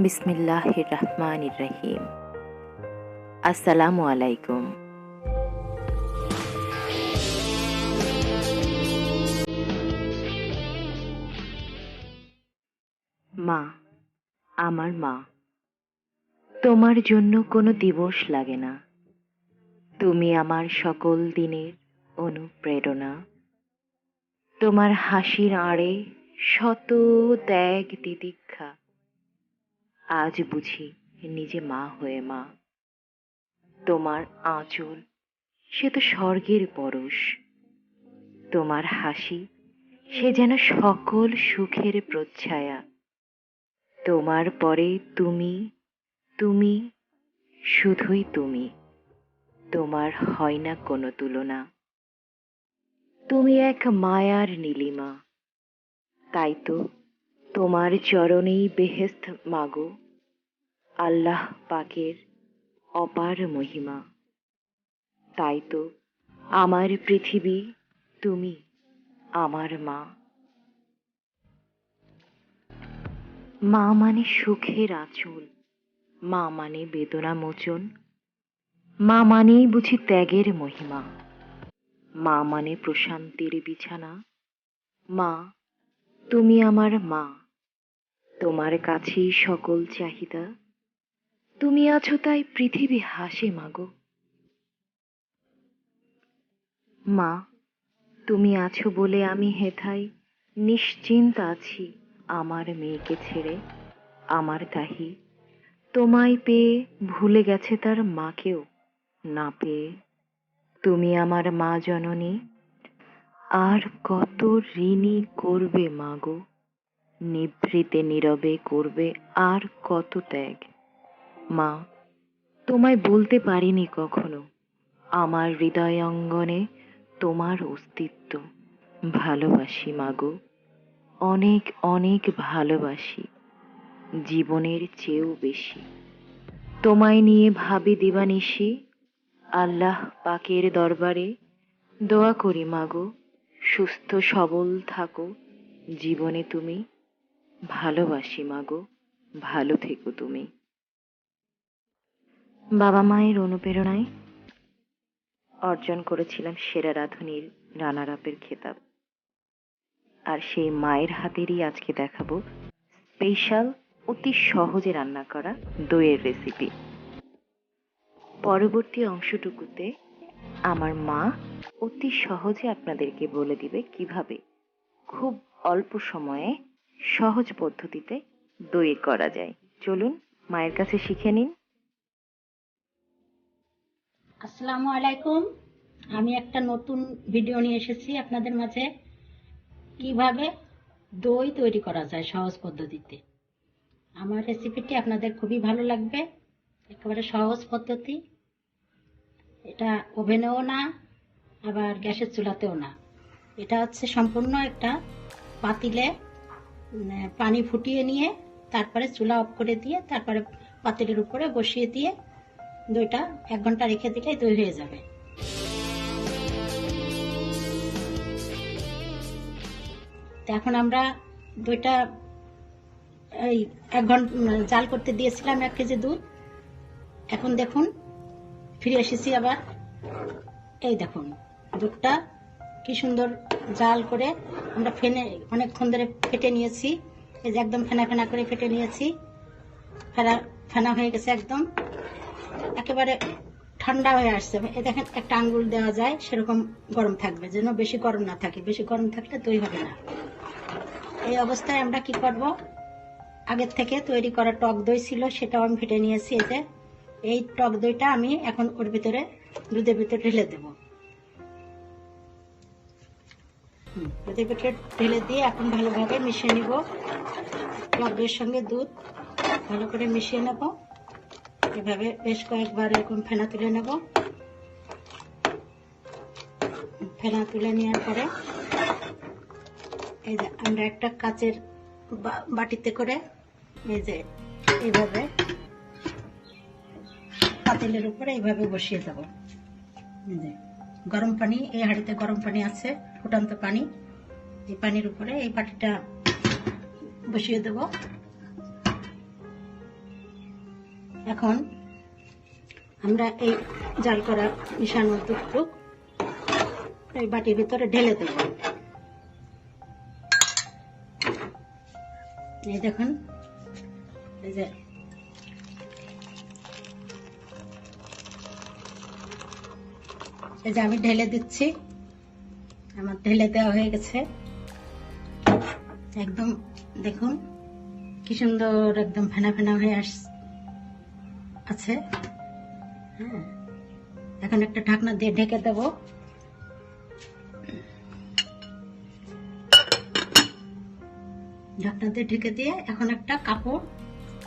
বিসমিল্লাহির রহমানির রহিম আসসালামু আলাইকুম মা, আমার মা, তোমার জন্য কোনো দিবস লাগে না। তুমি আমার সকল দিনের অনুপ্রেরণা। তোমার হাসির আড়ে শত ত্যাগ তিতিক্ষা আজ বুঝি নিজে মা হয়ে মা। তোমার আঁচল, সে তো স্বর্গের পরশ। তোমার হাসি, সে যেন সকল সুখের প্রচ্ছায়া। তোমার পরে তুমি তুমি, শুধুই তুমি। তোমার হয় না কোনো তুলনা। তুমি এক মায়ার নীলিমা। তাই তো তোমার চরণেই বেহেস্ত মাগো। আল্লাহ পাকের অপার মহিমা। তাই তো আমার পৃথিবী, তুমি আমার মা। মা মানে সুখের আঁচল, মা মানে বেদনা মোচন মা মানেই বুঝি ত্যাগের মহিমা। মা মানে প্রশান্তির বিছানা, মা, তুমি আমার মা। তোমার কাছেই সকল চাহিদা। তুমি আছো তাই পৃথিবী হাসে মাগো। মা, তুমি আছো বলে আমি হেথাই নিশ্চিন্ত আছি আমার মেয়েকে ছেড়ে, আমার তাহি তোমায় পেয়ে ভুলে গেছে তার মাকেও, না পেয়ে। তুমি আমার মা জননী, আর কত ঋণী করবে মাগো? নিভৃতে নীরবে করবে আর কত ত্যাগ। মা, তোমায় বলতে পারিনি কখনো, আমার হৃদয় অঙ্গনে তোমার অস্তিত্ব। ভালোবাসি মাগো অনেক অনেক ভালোবাসি, জীবনের চেয়েও বেশি। তোমায় নিয়ে ভাবি দিবানিশি, আল্লাহ পাকের দরবারে। দোয়া করি মাগো সুস্থ সবল থাকো, জীবনে তুমি ভালোবাসি মাগো ভালো থেকো তুমি। বাবা মায়ের অনুপ্রেরণায় অর্জন করেছিলাম সেরা রাঁধুনির রানার আপের খেতাব। আর সেই মায়ের হাতেরই আজকে দেখাবো স্পেশাল অতি সহজে রান্না করা দইয়ের রেসিপি পরবর্তী অংশটুকুতে আমার মা অতি সহজে আপনাদেরকে বলে দিবে কীভাবে। খুব অল্প সময়ে সহজ পদ্ধতিতে দই করা যায়। চলুন, মায়ের কাছে শিখে নিন। আসসালামু আলাইকুম। আমি একটা নতুন ভিডিও নিয়ে এসেছি আপনাদের মাঝে। কীভাবে দই তৈরি করা যায় সহজ পদ্ধতিতে? আমার রেসিপিটি আপনাদের খুবই ভালো লাগবে। একেবারে সহজ পদ্ধতি। এটা ওভেনেও না, আবার গ্যাসের চুলাতেও না। এটা হচ্ছে সম্পূর্ণ একটা পাতিলে পানি ফুটিয়ে নিয়ে তারপরে চুলা অফ করে দিয়ে তারপরে পাতিলের উপরে বসিয়ে দিয়ে দইটা এক ঘণ্টা রেখে দিলেই দই হয়ে যাবে। এখন আমরা দইটা এই এক ঘণ্টা জাল করতে দিয়েছিলাম এক কেজি দুধ। এখন দেখুন, ফিরে এসেছি আবার। এই দেখুন, দুধটা কি সুন্দর জাল করে আমরা ফেনে অনেকক্ষণ ধরে ফেটে নিয়েছি। এই যে একদম ফেনা ফেনা করে ফেটে নিয়েছি। ফেনা ফেনা হয়ে গেছে একদম। একেবারে ঠান্ডা হয়ে আসছে। এ দেখেন, একটা আঙ্গুল দেওয়া যায়, সেরকম গরম থাকবে, যেন বেশি গরম না থাকে। বেশি গরম থাকলে দই হবে না। এই অবস্থায় আমরা কি করব? আগের থেকে তৈরি করা টক দই ছিল, সেটাও আমি ফেটে নিয়েছি। এতে এই টক দইটা আমি এখন ওর ভিতরে, দুধের ভিতরে ঢেলে দেব। দুধের ভিতরে ঢেলে দিয়ে এখন ভালোভাবে মিশিয়ে নিব। দইয়ের সঙ্গে দুধ ভালো করে মিশিয়ে নেব। এভাবে বেশ কয়েকবার এরকম ফেনা তুলে নেব। ফেনা তুলে নেওয়ার পরে এই যে আমরা একটা কাচের বাটিতে করে এই যে এইভাবে পাতিলের উপরে এইভাবে বসিয়ে দেব। এই যে গরম পানি, এই হাঁড়িতে গরম পানি আছে, ফুটান্ত পানি। এই পানির উপরে এই বাটিটা বসিয়ে দেব। এখন আমরা এই জাল করা মিশানো দুধটুকু এই বাটির ভিতরে ঢেলে দেব। এই দেখুন, এই যে এই যে আমি ঢেলে দিচ্ছি। আমার ঢেলে দেওয়া হয়ে গেছে। একদম, দেখুন, কি সুন্দর একদম ফেনা ফেনা হয়ে আস, আছে। হ্যাঁ এখন একটা ঢাকনা দিয়ে ঢেকে দেব। ঢাকনা দিয়ে ঢেকে দিয়ে এখন একটা কাপড়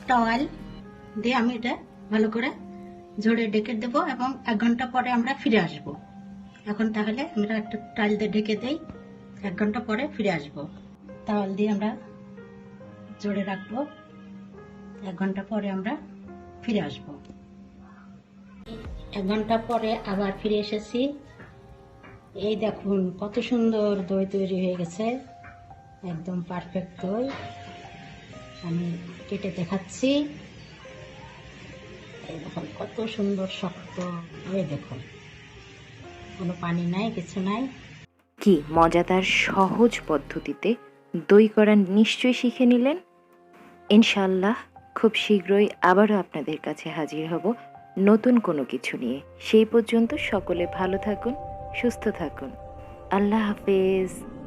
টাওয়াল দিয়ে আমি এটা ভালো করে ঝরে ঢেকে দেব এবং এক ঘণ্টা পরে আমরা ফিরে আসব। এখন তাহলে আমরা একটা টাইল দিয়ে ঢেকে দেই। এক ঘণ্টা পরে ফিরে আসব। টাওয়াল দিয়ে আমরা জোরে রাখব। এক ঘণ্টা পরে আমরা ফিরে আসব। এক ঘণ্টা পরে আবার ফিরে এসেছি। এই দেখুন, কত সুন্দর দই তৈরি হয়ে গেছে। একদম পারফেক্ট দই। আমি কেটে দেখাচ্ছি। এই দেখুন, কত সুন্দর শক্ত এই দেখুন। কোনো পানি নাই, কিছু নাই। কি মজাদার সহজ পদ্ধতিতে দই করা নিশ্চয়ই শিখে নিলেন? ইনশাল্লাহ খুব শীঘ্রই আবারও আপনাদের কাছে হাজির হব নতুন কোনো কিছু নিয়ে। সেই পর্যন্ত সকলে ভালো থাকুন, সুস্থ থাকুন। আল্লাহ হাফেজ।